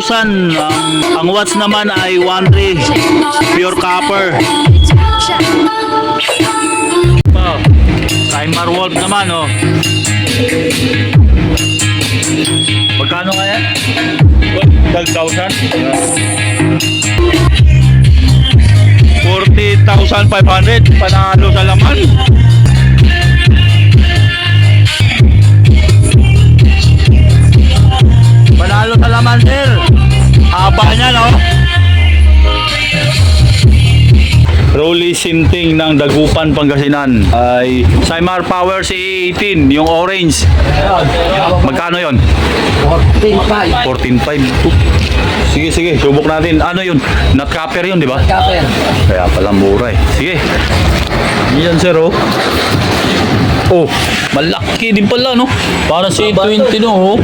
12,000. Ang, ang watts naman ay 1.3 pure copper. Oh, timer wolf naman oh. Magkano kaya? 12,000? 40,500 panalo sa laman. Panalo sa laman, sir. Haba niya, no? Rolly Sinting ng Dagupan, Pangasinan ay Simar Power C18, yung orange. Magkano yon? 14.5. 14.5. Sige, sige, subok natin. Ano yun? Nut copper yun, di ba? Kapel. Kaya pala mura eh. Sige. Yan, sir, oh. Oh, malaki din pala, no? Para si 20, no? oh.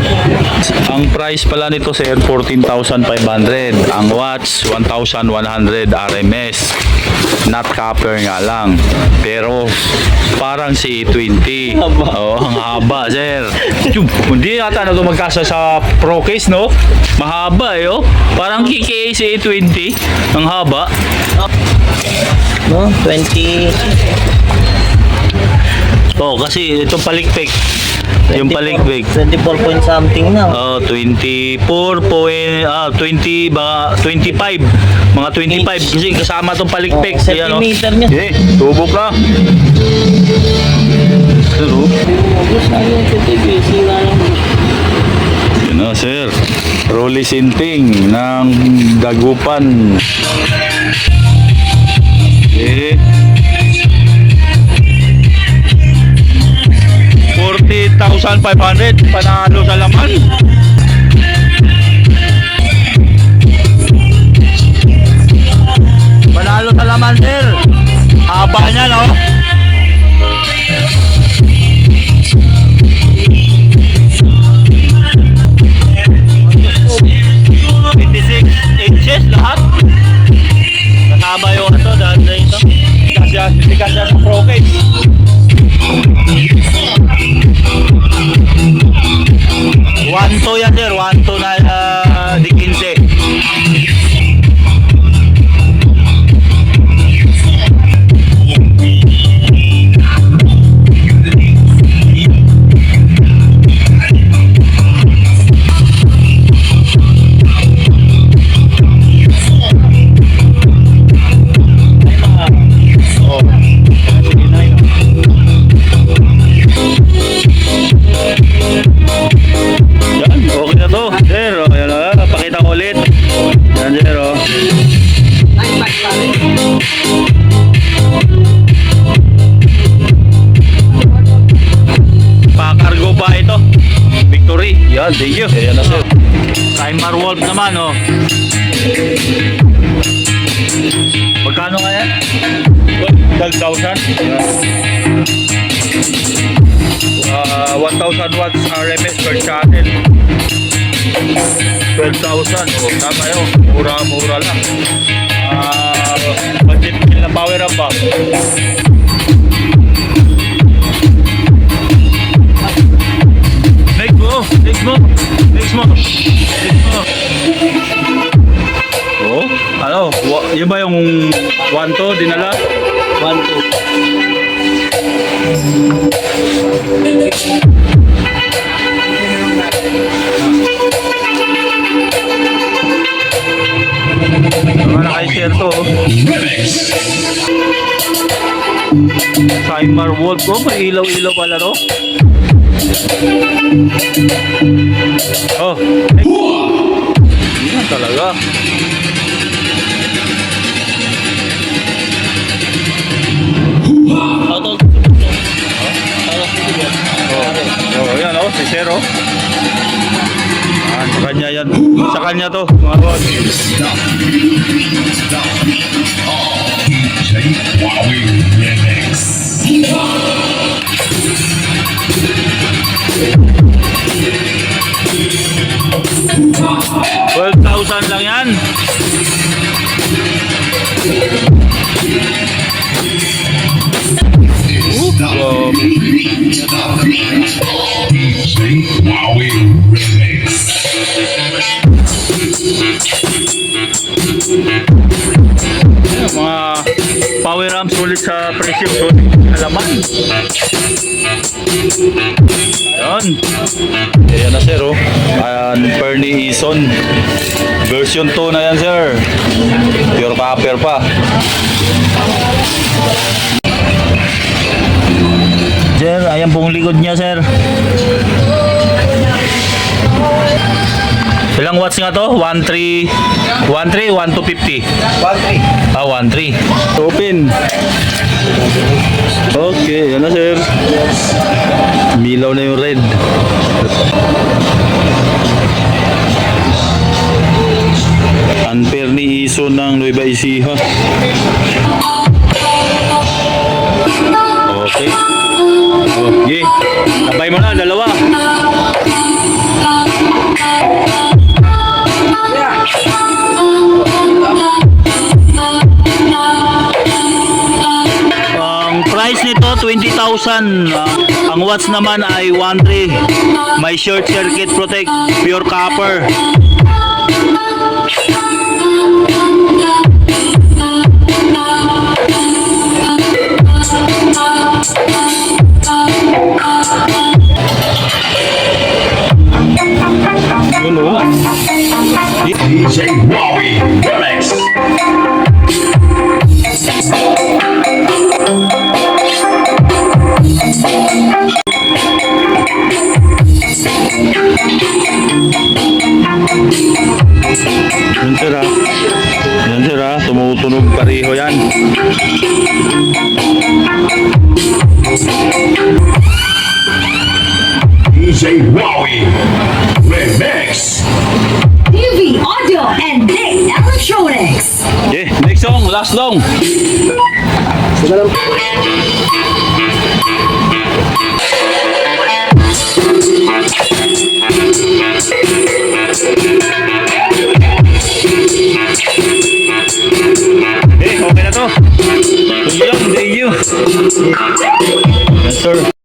Ang price pala nito, sir, 14,500. Ang watts, 1,100 RMS. Not copper nga lang. Pero, parang si 20. Oh, ang haba, sir. Hindi yata na ito magkasa sa Pro case, no? Mahaba, eh, oh. Parang KKA si 20. Ang haba. No? 20. Oh, kasi itong palikpik. Yung 24 palikpik. 24 point something na. Oh, 24 point, ah, 20 ba, 25. Mga 25 kasi kasama tong palikpik. Oh, oh. centimeter niya. Eh, tubok na. Pero, yun na, sir. Rolly Sinting ng Dagupan. Eh. 40,500 panalo sa laman. Panalo sa laman, sir. Haba niya, no? inches ano, na ito. Kasi sikat siya sa pro. yan sir, 129 Yan, thank you. Yan na, sir. Timer Wolf naman, oh. Magkano kaya? 12,000? uh, 1,000 watts RMS per channel 12,000 oh, tama yun mura-mura lang uh, budget na power up ba oh ano wa- yun ba yung 1 to dinala 1, 2. Mga naka-share to. oh. Timer Wolf. Oh, may ilaw-ilaw pala no? Oh. Yan talaga. Auto. Oh, yan oh, si Zero. Ah, sa kanya yan. Sa kanya to, mga boss. Twelve Ayan, power amps ulit sa pressure cooling halaman. Ayan. Ayan na sir oh. Ayan, Bernie Eason. Version 2 na yan sir. Pure copper pa. Pong likod niya, sir. Ilang watts nga to? 1.3, 1.3, 1.250. 1-3. Ah, 1.3. Open. Okay, yan na sir. Milaw na yung red. Unfair ni Iso ng Nueva Ecija. Okay. Okay. Abay mo na, dalawa. Ang price nito 20,000. Ah, ang watts naman ay 1.3. May short circuit protect, pure copper. Wowie Remix. Yan sir ha. Yan sir ha. Tumutunog pareho yan. Electronics. Okay, next song, last song. Eh, okay na to. You. Thank you. Yes, sir.